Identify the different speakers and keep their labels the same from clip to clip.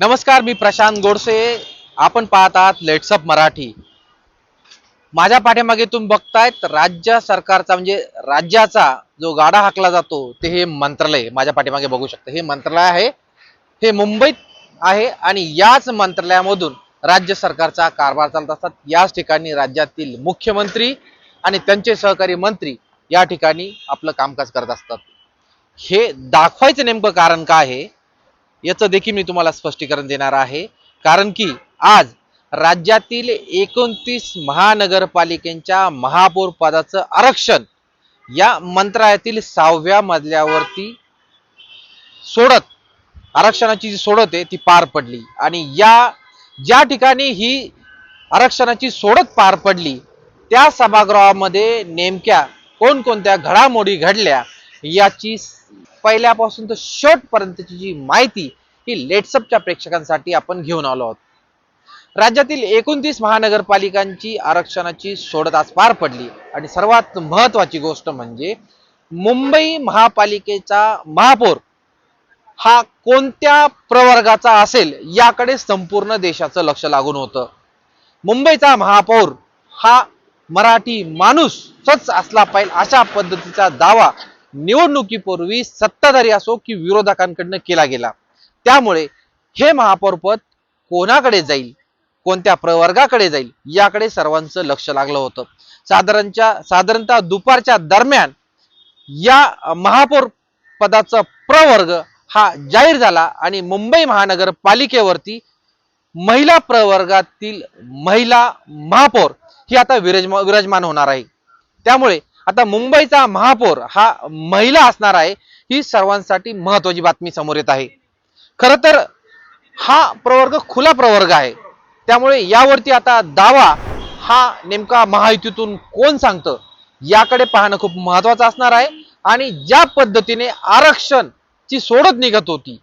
Speaker 1: नमस्कार मी प्रशांत गोडसे. आपण पाहत आहात लेट्सअप मराठी. माझ्या पाठीमागे तुम्ही बघतायत राज्य सरकारचा म्हणजे राज्याचा जो गाडा हाकला जातो ते हे मंत्रालय. माझ्या पाठीमागे बघू शकता. हे मंत्रालय आहे हे मुंबईत आहे आणि याच मंत्रालयामधून राज्य सरकारचा कारभार चालत असतात. याच ठिकाणी राज्यातील मुख्यमंत्री आणि त्यांचे सहकारी मंत्री या ठिकाणी आपलं कामकाज करत असतात. हे दाखवायचं नेमकं कारण काय आहे? याचं देखील मी तुम्हाला स्पष्टीकरण देणार आहे. कारण की आज राज्यातील एकोणतीस महानगरपालिकेच्या महापौर पदाचं आरक्षण या मंत्रालयातील सहाव्या मजल्यावरती सोडत आरक्षणाची जी सोडत आहे ती पार पडली. आणि या ज्या ठिकाणी ही आरक्षणाची सोडत पार पडली त्या सभागृहामध्ये नेमक्या कोणकोणत्या घडामोडी घडल्या याची पहिल्यापासून तर शेवटपर्यंतची जी माहिती ही लेट्सअपच्या प्रेक्षकांसाठी आपण घेऊन आलो आहोत. राज्यातील एकोणतीस महानगरपालिकांची आरक्षणाची सोडत आज पार पडली. आणि सर्वात महत्वाची गोष्ट म्हणजे मुंबई महापालिकेचा महापौर हा कोणत्या प्रवर्गाचा असेल याकडे संपूर्ण देशाचं लक्ष लागून होतं. मुंबईचा महापौर हा मराठी माणूसच असला पाहिजे अशा पद्धतीचा दावा निवडणुकीपूर्वी सत्ताधारी असो की विरोधकांकडनं केला गेला. त्यामुळे हे महापौरपद कोणाकडे जाईल? कोणत्या प्रवर्गाकडे जाईल? याकडे सर्वांचं लक्ष लागलं होतं. साधारणच्या साधारणतः दुपारच्या दरम्यान या महापौर पदाचा प्रवर्ग हा जाहीर झाला आणि मुंबई महानगरपालिकेवरती महिला प्रवर्गातील महिला महापौर ही आता विराजमान होणार आहे. त्यामुळे आता मुंबईचा महापौर हा महिला असणार आहे ही सर्वांसाठी महत्वाची बातमी समोर येत आहे. खर तर हा प्रवर्ग खुला प्रवर्ग आहे. त्यामुळे यावरती आता दावा हा नेमका महायुतीतून कोण सांगतं याकडे पाहणं खूप महत्वाचं असणार आहे. आणि ज्या पद्धतीने आरक्षण ची सोडत निघत होती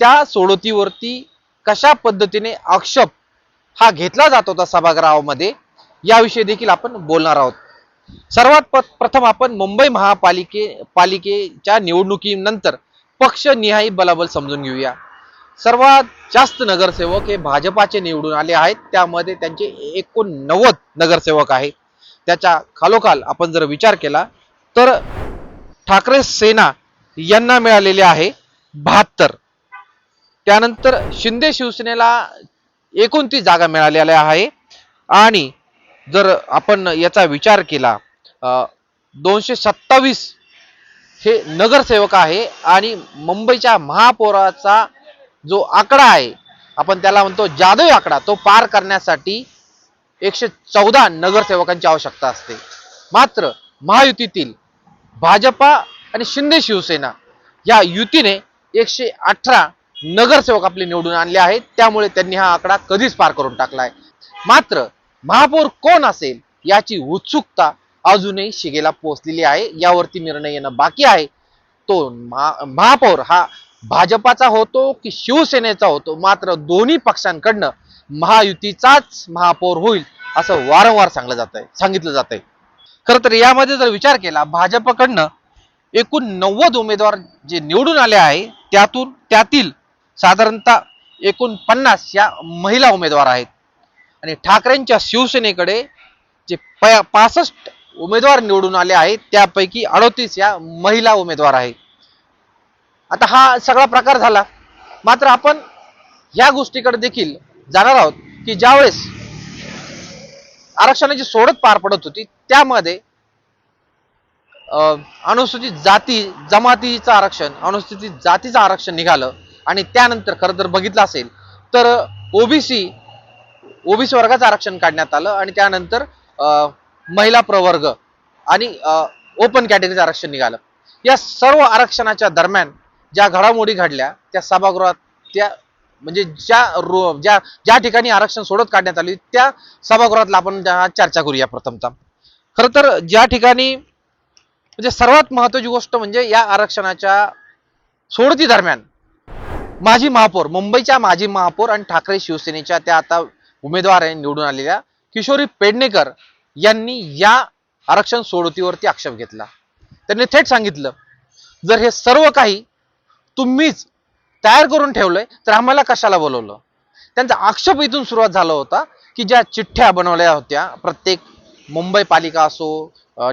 Speaker 1: त्या सोडतीवरती कशा पद्धतीने आक्षेप हा घेतला जात होता सभागृहामध्ये याविषयी देखील आपण बोलणार आहोत. सर्वात प्रथम आपण मुंबई महापालिके पालिकेच्या निवडणुकीनंतर पक्षनिहाय बलाबल समजून घेऊया. सर्वात जास्त नगरसेवक हे भाजपाचे निवडून आले आहेत. त्यामध्ये त्यांचे एकोणनव्वद नगरसेवक आहेत त्याच्या खालोखाल आपण जर विचार केला तर ठाकरे सेना यांना मिळालेले आहे बहात्तर. त्यानंतर शिंदे शिवसेनेला एकोणतीस जागा मिळालेल्या आहे. आणि जर आपण याचा विचार केला अं, दोनशे सत्तावीस हे नगरसेवक आहे आणि मुंबईच्या महापौराचा जो आकडा आहे आपण त्याला म्हणतो जादवी आकडा तो पार करण्यासाठी एकशे चौदा नगरसेवकांची आवश्यकता असते. मात्र महायुतीतील भाजपा आणि शिंदे शिवसेना या युतीने एकशे अठरा नगरसेवक आपले निवडून आणले आहेत त्यामुळे त्यांनी हा आकडा कधीच पार करून टाकलाय मात्र महापौर कोण असेल याची उत्सुकता अजूनही शिगेला पोहोचलेली आहे. यावरती निर्णय येणं बाकी आहे. तो महापौर हा भाजपाचा होतो की शिवसेनेचा होतो? मात्र दोन्ही पक्षांकडनं महायुतीचाच महापौर होईल असं वारंवार सांगलं जात आहे सांगितलं जात आहे खर तर यामध्ये जर विचार केला भाजपकडनं एकूण नव्वद उमेदवार जे निवडून आले आहे त्यातून त्यातील साधारणतः एकूण पन्नास या महिला उमेदवार आहेत. आणि ठाकरेंच्या शिवसेनेकडे जे प- पासष्ट उमेदवार निवडून आले आहेत त्यापैकी अडोतीस या महिला उमेदवार आहेत. आता हा सगळा प्रकार झाला. मात्र आपण या गोष्टीकडे देखील जाणार आहोत की ज्यावेळेस आरक्षणाची सोडत पार पडत होती त्यामध्ये अनुसूचित जाती जमातीचं आरक्षण अनुसूचित जातीचं आरक्षण निघालं आणि त्यानंतर खरं तर बघितलं असेल तर ओबीसी ओबीसी वर्गाचं आरक्षण काढण्यात आलं आणि त्यानंतर महिला प्रवर्ग आणि ओपन कॅटेगरीचं आरक्षण निघालं. या सर्व आरक्षणाच्या दरम्यान ज्या घडामोडी घडल्या त्या सभागृहात त्या म्हणजे ज्या रो ज्या ज्या ठिकाणी आरक्षण सोडत काढण्यात आली त्या सभागृहातला आपण चर्चा करूया प्रथमतः खरं तर ज्या ठिकाणी म्हणजे सर्वात महत्वाची गोष्ट म्हणजे या आरक्षणाच्या सोडती दरम्यान माजी महापौर मुंबईच्या माजी महापौर आणि ठाकरे शिवसेनेच्या त्या आता उमेदवार आहे निवडून आलेल्या किशोरी पेडणेकर यांनी या आरक्षण सोडतीवरती आक्षेप घेतला. त्यांनी थेट सांगितलं जर हे सर्व काही तुम्हीच तयार करून ठेवलंय तर आम्हाला कशाला बोलवलं? त्यांचा आक्षेप इथून सुरुवात झाला होता की ज्या चिठ्ठ्या बनवल्या होत्या प्रत्येक मुंबई पालिका असो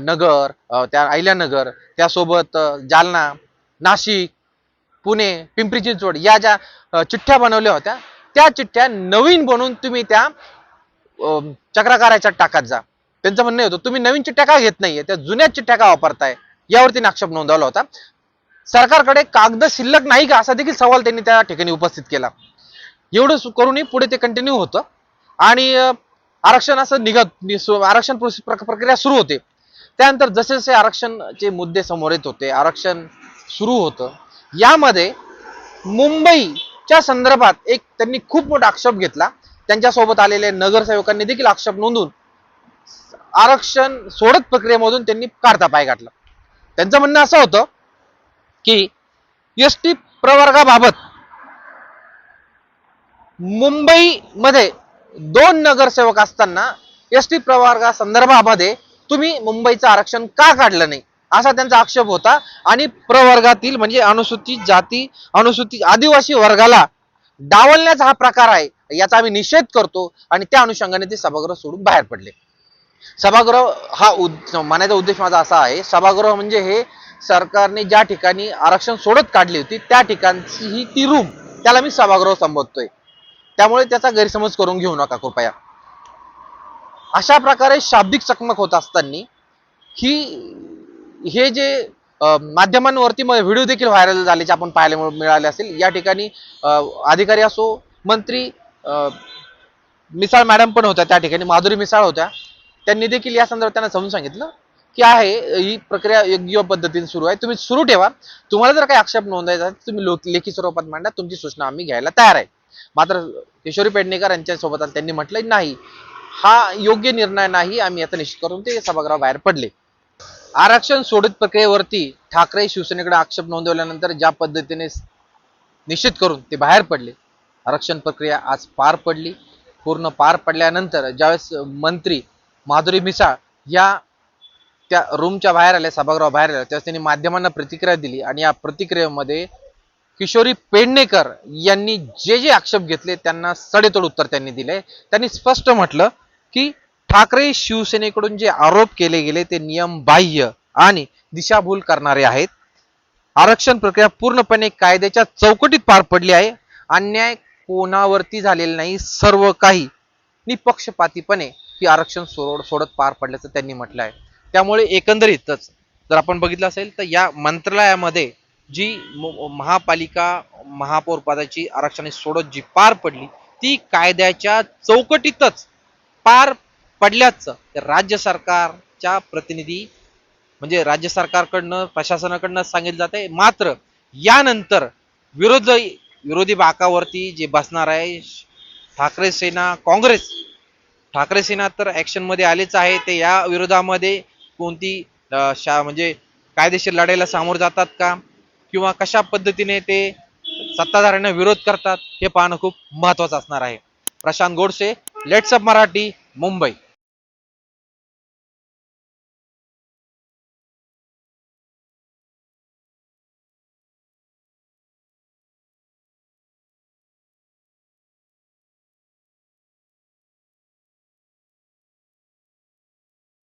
Speaker 1: नगर त्या अहिल्यानगर त्यासोबत जालना नाशिक पुणे पिंपरी चिंचवड या ज्या चिठ्ठ्या बनवल्या होत्या त्या चिठ्ठ्या नवीन बनवून तुम्ही त्या चक्राकाराच्या टाकात जा. त्यांचं म्हणणं होतं तुम्ही नवीन चिठ्ठ्या का घेत नाहीये? त्या जुन्या चिठ्ठ्या का वापरताय? यावरती आक्षेप नोंदवला होता. सरकारकडे कागद शिल्लक नाही का? असा देखील सवाल त्यांनी त्या ठिकाणी उपस्थित केला. एवढं करूनही पुढे ते कंटिन्यू होतं. आणि आरक्षण असं निघत आरक्षण प्रक्रिया सुरू होते. त्यानंतर जसे जसे आरक्षणचे मुद्दे समोर येत होते आरक्षण सुरू होतं यामध्ये मुंबई च्या संदर्भात एक त्यांनी खूप मोठा आक्षेप घेतला. त्यांच्यासोबत आलेले नगरसेवकांनी देखील आक्षेप नोंदवून आरक्षण सोडत प्रक्रियेमधून त्यांनी काढता पाय घातला त्यांचं म्हणणं असं होतं की एस टी प्रवर्गाबाबत मुंबईमध्ये दोन नगरसेवक असताना एस टी प्रवर्गासंदर्भामध्ये तुम्ही मुंबईचं आरक्षण का काढलं नाही? असा त्यांचा आक्षेप होता. आणि प्रवर्गातील म्हणजे अनुसूचित जाती अनुसूचित आदिवासी वर्गाला डावलण्याचा हा प्रकार आहे याचा आम्ही निषेध करतो. आणि त्या अनुषंगाने ते सभागृह सोडून बाहेर पडले. सभागृह हा उद- म्हणायचा उद्देश माझा असा आहे सभागृह म्हणजे हे सरकारने ज्या ठिकाणी आरक्षण सोडत काढली होती त्या ठिकाणची ही ती रूम त्याला मी सभागृह संबोधतोय. त्यामुळे त्याचा गैरसमज करून घेऊ नका कृपया. अशा प्रकारे शाब्दिक चकमक होत असताना ही हे जे माध्यमांवरती माध्यमांवरती व्हिडिओ देखील व्हायरल झाल्याचे आपण पाहायला मिळाले असेल या ठिकाणी अधिकारी असो मंत्री मिसाळ मॅडम पण होत्या त्या ठिकाणी माधुरी मिसाळ होत्या त्यांनी देखील या संदर्भात त्यांना समजून सांगितलं की आहे ही प्रक्रिया योग्य पद्धतीने सुरू आहे तुम्ही सुरू ठेवा. तुम्हाला जर काही आक्षेप नोंदवायचा तुम्ही लेखी स्वरूपात मांडा तुमची सूचना आम्ही घ्यायला तयार आहे. मात्र किशोरी पेडणेकर यांच्यासोबत त्यांनी म्हटलं नाही हा योग्य निर्णय नाही आम्ही आता निश्चित करून ते सभागृहाबाहेर पडले. आरक्षण सोडत प्रक्रियेवरती ठाकरे शिवसेनेकडे आक्षेप नोंदवल्यानंतर ज्या पद्धतीने निश्चित करून ते बाहेर पडले आरक्षण प्रक्रिया आज पार पडली. पूर्ण पार पडल्यानंतर ज्यावेळेस मंत्री माधुरी मिसाळ या त्या रूमच्या बाहेर आल्या सभागृहा बाहेर आल्या त्यावेळेस त्यांनी माध्यमांना प्रतिक्रिया दिली आणि या प्रतिक्रियेमध्ये किशोरी पेडणेकर यांनी जे जे आक्षेप घेतले त्यांना सडेतोड उत्तर त्यांनी दिले. त्यांनी स्पष्ट म्हटलं की ठाकरे शिवसेनेकडून जे आरोप केले गेले ते नियम बाह्य आणि दिशाभूल करणारे आहेत. आरक्षण प्रक्रिया पूर्णपणे कायद्याच्या चौकटीत पार पडली आहे. अन्याय कोणावरती झालेला नाही सर्व काही निपक्षपातीपणे ही आरक्षण सोड सोडत पार पडल्याचं त्यांनी म्हटलं आहे. त्यामुळे एकंदरीतच जर आपण बघितलं असेल तर या मंत्रालयामध्ये जी महापालिका महापौर पदाची आरक्षणे सोडत जी पार पडली ती कायद्याच्या चौकटीतच पार पडल्याचं. तर राज्य सरकारच्या प्रतिनिधी म्हणजे राज्य सरकारकडनं प्रशासनाकडनं सांगितलं जात आहे मात्र यानंतर विरोध विरोधी बाकावरती जे बसणार आहे ठाकरे सेना काँग्रेस ठाकरे सेना तर ॲक्शनमध्ये आलेच आहे. ते या विरोधामध्ये कोणती शा म्हणजे कायदेशीर लढाईला सामोर जातात का? किंवा कशा पद्धतीने ते सत्ताधाऱ्यांना विरोध करतात हे पाहणं खूप महत्वाचं असणार आहे. प्रशांत गोडसे लेट्सअप मराठी मुंबई.